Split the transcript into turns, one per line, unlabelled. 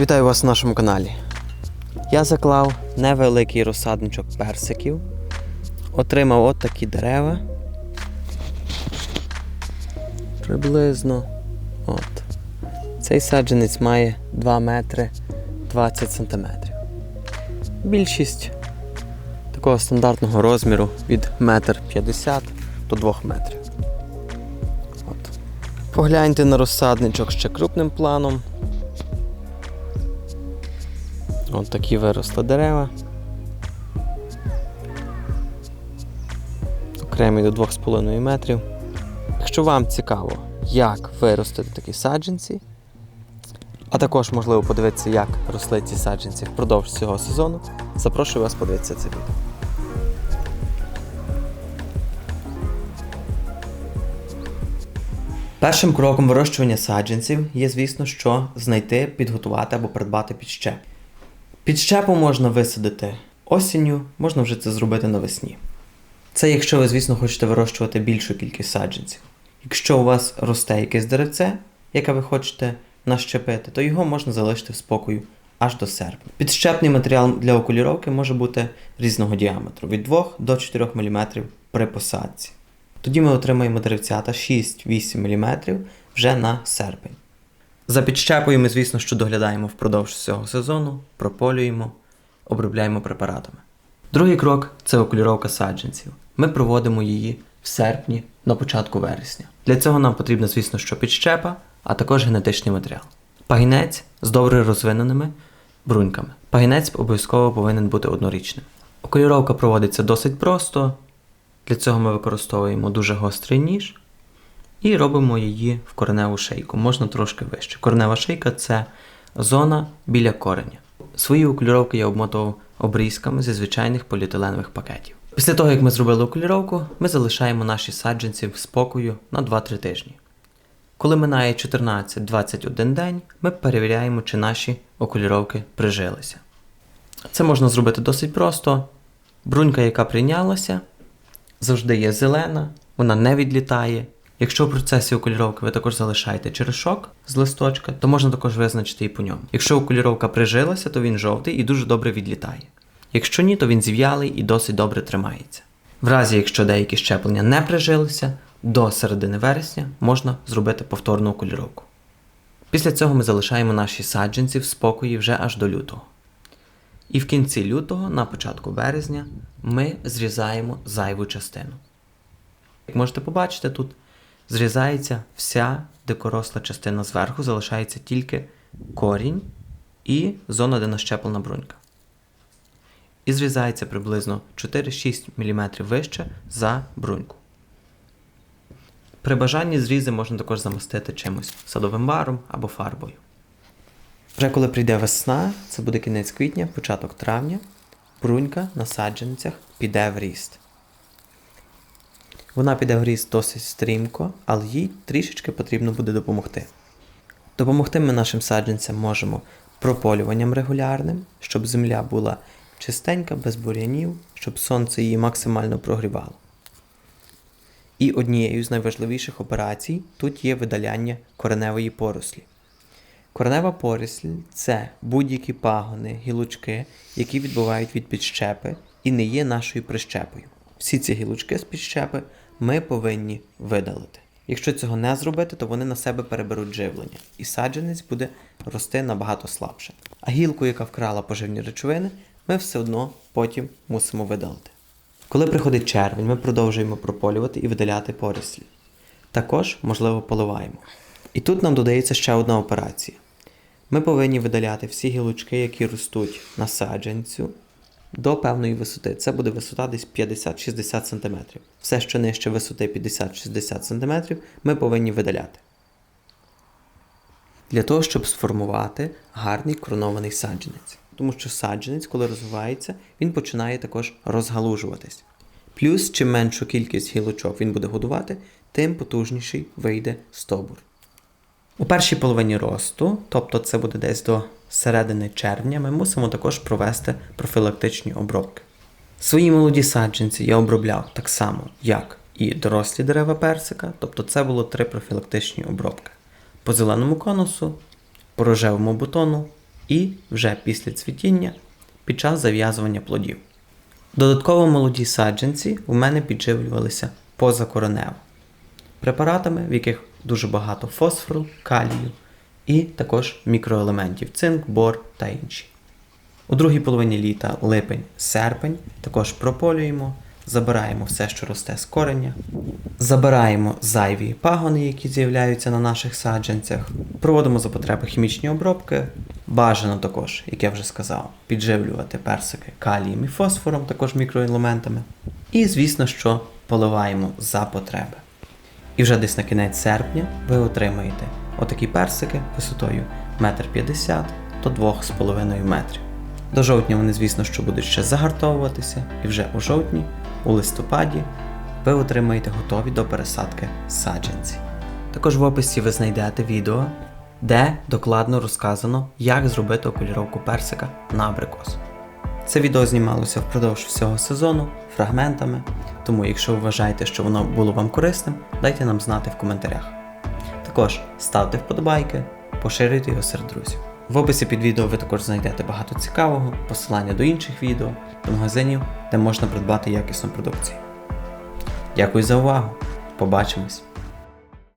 Вітаю вас на нашому каналі. Я заклав невеликий розсадничок персиків. Отримав от такі дерева. Приблизно. От. Цей саджанець має 2 метри 20 сантиметрів. Більшість такого стандартного розміру від 1,50 м до 2 метрів. От. Погляньте на розсадничок ще крупним планом. От такі виросли дерева. Окремі до 2,5 метрів. Якщо вам цікаво, як виростити такі саджанці, а також можливо подивитися, як росли ці саджанці впродовж цього сезону, запрошую вас подивитися це відео. Першим кроком вирощування саджанців є, звісно, що знайти, підготувати або придбати підщеп. Підщепу можна висадити осінню, можна вже це зробити навесні. Це якщо ви, звісно, хочете вирощувати більшу кількість саджанців. Якщо у вас росте якесь деревце, яке ви хочете нащепити, то його можна залишити в спокою аж до серпня. Підщепний матеріал для окуліровки може бути різного діаметру від 2 до 4 мм при посадці. Тоді ми отримаємо деревцята 6-8 мм вже на серпень. За підщепою ми, звісно, що доглядаємо впродовж цього сезону, прополюємо, обробляємо препаратами. Другий крок це окуліровка саджанців. Ми проводимо її в серпні на початку вересня. Для цього нам потрібно, звісно, що підщепа, а також генетичний матеріал. Пагінець з добре розвиненими бруньками. Пагінець обов'язково повинен бути однорічним. Окуліровка проводиться досить просто. Для цього ми використовуємо дуже гострий ніж і робимо її в кореневу шийку, можна трошки вище. Коренева шийка це зона біля кореня. Свої окуліровки я обмотував обрізками зі звичайних поліетиленових пакетів. Після того, як ми зробили окуліровку, ми залишаємо наші саджанці в спокою на 2-3 тижні. Коли минає 14-21 день, ми перевіряємо, чи наші окуліровки прижилися. Це можна зробити досить просто. Брунька, яка прийнялася, завжди є зелена, вона не відлітає. Якщо в процесі окуліровки ви також залишаєте черешок з листочка, то можна також визначити і по ньому. Якщо окуліровка прижилася, то він жовтий і дуже добре відлітає. Якщо ні, то він зів'ялий і досить добре тримається. В разі, якщо деякі щеплення не прижилися, до середини вересня можна зробити повторну окуліровку. Після цього ми залишаємо наші саджанці в спокої вже аж до лютого. І в кінці лютого, на початку березня, ми зрізаємо зайву частину. Як можете побачити, тут зрізається вся дикоросла частина зверху, залишається тільки корінь і зона, де нащеплена брунька. І зрізається приблизно 4-6 мм вище за бруньку. При бажанні зрізи можна також замостити чимось садовим варом або фарбою. Вже коли прийде весна, це буде кінець квітня, початок травня, брунька на саджанцях піде в ріст. Вона піде в ріст досить стрімко, але їй трішечки потрібно буде допомогти. Допомогти ми нашим саджанцям можемо прополюванням регулярним, щоб земля була чистенька, без бур'янів, щоб сонце її максимально прогрівало. І однією з найважливіших операцій тут є видаляння кореневої порослі. Коренева поросль це будь-які пагони, гілочки, які відбувають від підщепи і не є нашою прищепою. Всі ці гілочки з підщепи ми повинні видалити. Якщо цього не зробити, то вони на себе переберуть живлення, і саджанець буде рости набагато слабше. А гілку, яка вкрала поживні речовини, ми все одно потім мусимо видалити. Коли приходить червень, ми продовжуємо прополювати і видаляти порослі. Також, можливо, поливаємо. І тут нам додається ще одна операція. Ми повинні видаляти всі гілочки, які ростуть на саджанцю до певної висоти. Це буде висота десь 50-60 см. Все, що нижче висоти 50-60 см, ми повинні видаляти. Для того, щоб сформувати гарний коронований саджанець. Тому що саджанець, коли розвивається, він починає також розгалужуватись. Плюс, чим меншу кількість гілочок він буде годувати, тим потужніший вийде стовбур. У першій половині росту, тобто це буде десь до середини червня, ми мусимо також провести профілактичні обробки. Свої молоді саджанці я обробляв так само, як і дорослі дерева персика, тобто це було три профілактичні обробки: по зеленому конусу, по рожевому бутону і вже після цвітіння під час зав'язування плодів. Додатково молоді саджанці у мене підживлювалися позакоренево препаратами, в яких дуже багато фосфору, калію і також мікроелементів цинк, бор та інші. У другій половині літа липень-серпень також прополюємо, забираємо все, що росте з кореня, забираємо зайві пагони, які з'являються на наших саджанцях, проводимо за потреби хімічні обробки. Бажано також, як я вже сказав, підживлювати персики калієм і фосфором, також мікроелементами. І, звісно, що поливаємо за потреби. І вже десь на кінець серпня ви отримаєте отакі персики висотою 1,50 м до 2,5 метрів. До жовтня вони, звісно, що будуть ще загартовуватися, і вже у жовтні, у листопаді, ви отримаєте готові до пересадки саджанці. Також в описі ви знайдете відео, де докладно розказано, як зробити окуліровку персика на абрикос. Це відео знімалося впродовж всього сезону фрагментами, тому якщо вважаєте, що воно було вам корисним, дайте нам знати в коментарях. Також ставте вподобайки, поширюйте його серед друзів. В описі під відео ви також знайдете багато цікавого, посилання до інших відео, до магазинів, де можна придбати якісну продукцію. Дякую за увагу! Побачимось!